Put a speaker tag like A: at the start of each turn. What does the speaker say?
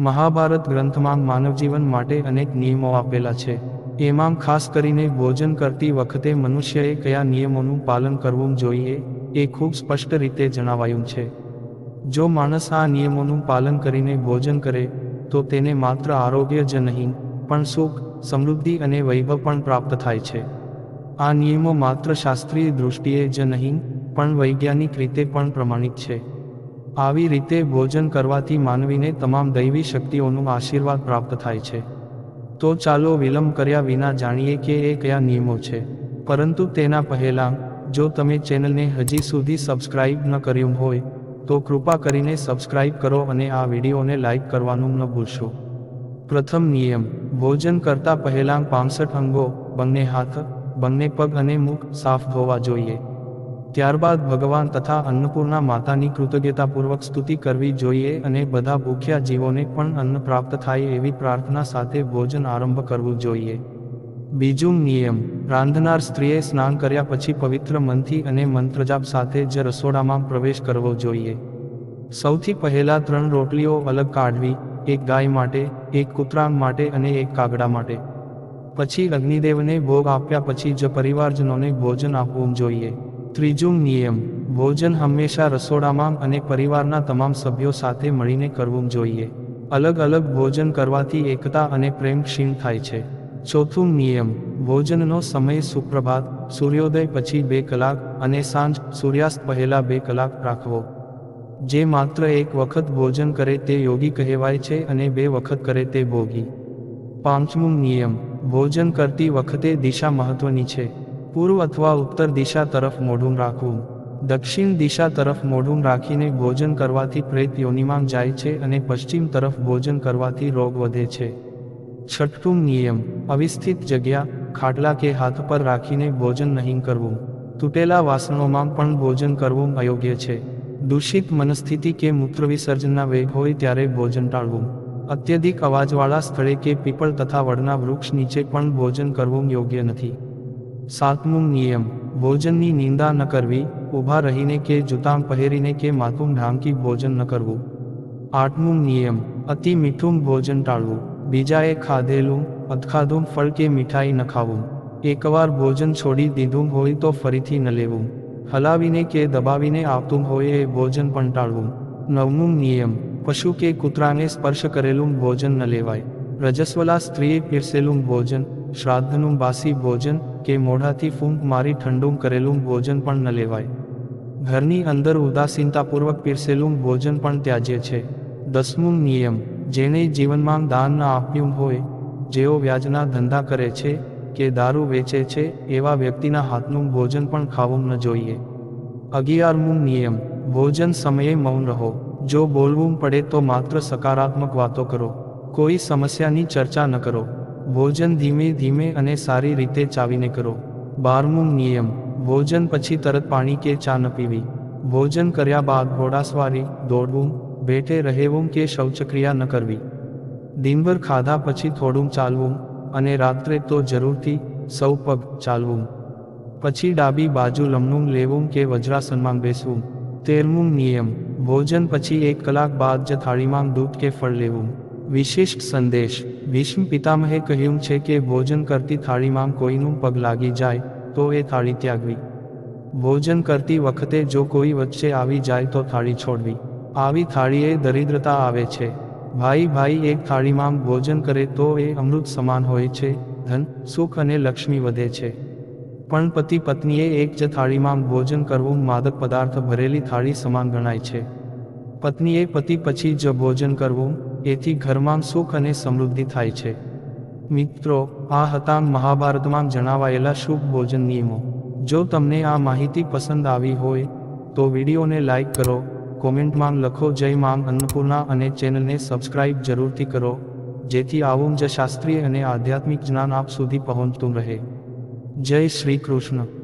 A: મહાભારત ગ્રંથમાં માનવજીવન માટે અનેક નિયમો આપેલા છે. એમાં ખાસ કરીને ભોજન કરતી વખતે મનુષ્યએ કયા નિયમોનું પાલન કરવું જોઈએ એ ખૂબ સ્પષ્ટ રીતે જણાવાયું છે. જો માણસ આ નિયમોનું પાલન કરીને ભોજન કરે, તો તેને માત્ર આરોગ્ય જ નહીં, પણ સુખ, સમૃદ્ધિ અને વૈભવ પણ પ્રાપ્ત થાય છે. આ નિયમો માત્ર શાસ્ત્રીય દૃષ્ટિએ જ નહીં, પણ વૈજ્ઞાનિક રીતે પણ પ્રમાણિત છે. આવી રીતે ભોજન કરવાથી માનવીને તમામ દૈવી શક્તિઓનું આશીર્વાદ પ્રાપ્ત થાય છે. તો ચાલો વિલંબ કર્યા વિના જાણીએ કે એ કયા નિયમો છે. પરંતુ તેના પહેલાં, જો તમે ચેનલને હજી સુધી સબસ્ક્રાઇબ ન કર્યું હોય, તો કૃપા કરીને સબસ્ક્રાઇબ કરો અને આ વિડીયોને લાઇક કરવાનું ન ભૂલશો. પ્રથમ નિયમ, ભોજન કરતા પહેલાં પાંસઠ અંગો, બંને હાથ, બંને પગ અને મુખ સાફ ધોવા જોઈએ. ત્યારબાદ ભગવાન તથા અન્નપૂર્ણા માતાની કૃતજ્ઞતાપૂર્વક સ્તુતિ કરવી જોઈએ અને બધા ભૂખ્યા જીવોને પણ અન્ન પ્રાપ્ત થાય એવી પ્રાર્થના સાથે ભોજન આરંભ કરવું જોઈએ. બીજું નિયમ, રાંધનાર સ્ત્રીએ સ્નાન કર્યા પછી પવિત્ર મનથી અને મંત્રજાપ સાથે જ રસોડામાં પ્રવેશ કરવો જોઈએ. સૌથી પહેલા ત્રણ રોટલીઓ અલગ કાઢવી, એક ગાય માટે, એક કૂતરાંગ માટે અને એક કાગડા માટે. પછી અગ્નિદેવને ભોગ આપ્યા પછી જ પરિવારજનોને ભોજન આપવું જોઈએ. ત્રીજું નિયમ, ભોજન હંમેશા રસોડામાં અને પરિવારના તમામ સભ્યો સાથે મળીને કરવું જોઈએ. અલગ અલગ ભોજન કરવાથી એકતા અને પ્રેમ ક્ષીણ થાય છે. ચોથું નિયમ, ભોજનનો સમય સુપ્રભાત, સૂર્યોદય પછી બે કલાક અને સાંજ, સૂર્યાસ્ત પહેલા બે કલાક રાખવો. જે માત્ર એક વખત ભોજન કરે તે યોગી કહેવાય છે અને બે વખત કરે તે ભોગી. પાંચમું નિયમ, ભોજન કરતી વખતે દિશા મહત્વની છે. પૂર્વ અથવા ઉત્તર દિશા તરફ મોઢું રાખવું. દક્ષિણ દિશા તરફ મોઢું રાખીને ભોજન કરવાથી પ્રેત યોનિમાં જાય છે અને પશ્ચિમ તરફ ભોજન કરવાથી રોગ વધે છે. છઠ્ઠું નિયમ, અવિસ્થિત જગ્યા, ખાટલા કે હાથ પર રાખીને ભોજન નહીં કરવું. તૂટેલા વાસણોમાં પણ ભોજન કરવું અયોગ્ય છે. દૂષિત મનસ્થિતિ કે મૂત્ર વિસર્જનના વેગ હોય ત્યારે ભોજન ટાળવું. અત્યધિક અવાજવાળા સ્થળે કે પીપળ તથા વડના વૃક્ષ નીચે પણ ભોજન કરવું યોગ્ય નથી. સાતમું નિયમ ભોજનની નિંદા ન કરવી ઊભા રહીને કે જૂતાં પહેરીને કે માથું ઢાંકી ભોજન ન કરવું આઠમું નિયમ અતિ મીઠું ભોજન ટાળવું બીજાએ ખાધેલું અથખાધું ફળ કે મીઠાઈ ન ખાવું એકવાર ભોજન છોડી દીધું હોય તો ફરીથી ન લેવું હલાવીને કે દબાવીને આપતું હોય એ ભોજન પણ ટાળવું નવમું નિયમ પશુ કે કૂતરાને સ્પર્શ કરેલું ભોજન ન લેવાય રજસ્વલા સ્ત્રીએ પીરસેલું ભોજન શ્રાદ્ધનું બાસી ભોજન કે મોઢાથી ફૂંક મારી ઠંડું કરેલું ભોજન પણ ન લેવાય. ઘરની અંદર ઉદાસીનતાપૂર્વક પીરસેલું ભોજન પણ ત્યાજ્ય છે. દસમું નિયમ જેને જીવનમાં દાન આપ્યું હોય, જેઓ વ્યાજના ધંધા કરે છે, કે દારૂ વેચે છે, એવા વ્યક્તિના હાથનું ભોજન પણ ખાવું ન જોઈએ. અગિયારમું નિયમ, ભોજન સમયે મૌન રહો. જો બોલવું પડે તો માત્ર સકારાત્મક વાતો કરો. કોઈ સમસ્યાની ચર્ચા ન કરો. ભોજન ધીમે ધીમે અને સારી રીતે ચાવીને કરો. બારમું નિયમ, ભોજન પછી તરત પાણી કે ચા ન પીવી. ભોજન કર્યા બાદ ઘોડાસવારી દોડવું, બેઠે રહેવું કે શૌચક્રિયા ન કરવી. દિનભર ખાધા પછી થોડું ચાલવું અને રાત્રે તો જરૂરથી સૌ પગ ચાલવું. પછી ડાબી બાજુ લમણું લેવું કે વજ્રાસનમાં બેસવું. તેરમું નિયમ, ભોજન પછી એક કલાક બાદ જ થાળીમાં દૂધ કે ફળ લેવું. વિશિષ્ટ સંદેશ. ભીષ્મ પિતામહે કહ્યું છે કે ભોજન કરતી થાળીમાં કોઈનું પગ લાગી જાય, તો એ થાળી ત્યાગવી. ભોજન કરતી વખતે જો કોઈ વચ્ચે આવી જાય તો થાળી છોડવી. આવી થાળીએ દરિદ્રતા આવે છે. ભાઈ ભાઈ, એક થાળીમાં ભોજન કરે તો એ અમૃત સમાન હોય છે, ધન, સુખ અને લક્ષ્મી વધે છે. પણ પતિ પત્નીએ એક જ થાળીમાં ભોજન કરવું માદક પદાર્થ ભરેલી થાળી સમાન ગણાય છે. પત્નીએ પતિ પછી જ ભોજન કરવું એથી ઘરમાં સુખ અને સમૃદ્ધિ થાય છે. મિત્રો, આ હતા મહાભારતમાં જણાવાયેલા શુભ ભોજન નિયમો. જો તમને આ માહિતી પસંદ આવી હોય, તો વિડીયોને લાઈક કરો, કોમેન્ટમાં લખો જય માં અન્નપૂર્ણા અને ચેનલને સબસ્ક્રાઇબ જરૂરથી કરો, જેથી આવું જ શાસ્ત્રીય અને આધ્યાત્મિક જ્ઞાન આપ સુધી પહોંચતું રહે. જય શ્રી કૃષ્ણ.